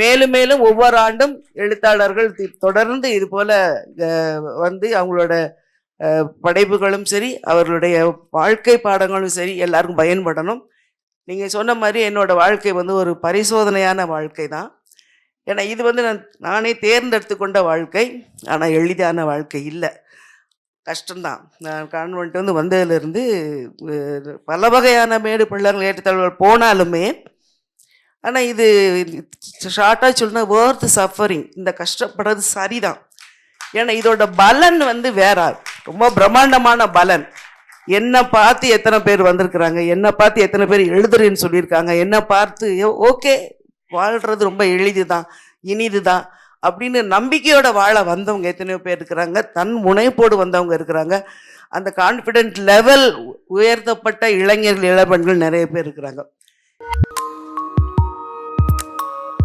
மேலும் மேலும் ஒவ்வொரு ஆண்டும் எழுத்தாளர்கள் தொடர்ந்து இது போல வந்து அவங்களோட படைப்புகளும் சரி அவர்களுடைய வாழ்க்கை பாடங்களும் சரி எல்லாருக்கும் பயன்படணும். நீங்கள் சொன்ன மாதிரி என்னோடய வாழ்க்கை வந்து ஒரு பரிசோதனையான வாழ்க்கை தான். ஏன்னா இது வந்து நான் நானே தேர்ந்தெடுத்து கொண்ட வாழ்க்கை. ஆனால் எளிதான வாழ்க்கை இல்லை. கஷ்டம்தான். நான் கான்வென்ட் வந்து வந்ததுலேருந்து பல வகையான மேடு பிள்ளைங்கள் ஏற்றத்தாழ்வுகள் போனாலுமே ஆனால் இது ஷார்ட்டாக சொல்லணும் வேர்த் சஃபரிங் இந்த கஷ்டப்படுறது சரிதான். ஏன்னா இதோட பலன் வந்து வேற. ரொம்ப பிரம்மாண்டமான பலன். என்னை பார்த்து எத்தனை பேர் வந்திருக்கிறாங்க? என்னை பார்த்து எத்தனை பேர் எழுதுறேன்னு சொல்லியிருக்காங்க? என்னை பார்த்து ஓகே வாழ்கிறது ரொம்ப எளிதுதான் இனிதுதான் அப்படின்னு நம்பிக்கையோட வாழ வந்தவங்க எத்தனையோ பேர் இருக்கிறாங்க. தன் முனைப்போடு வந்தவங்க இருக்கிறாங்க. அந்த கான்ஃபிடென்ட் லெவல் உயர்த்தப்பட்ட இளைஞர்கள் இளப்பெண்கள் நிறைய பேர் இருக்கிறாங்க.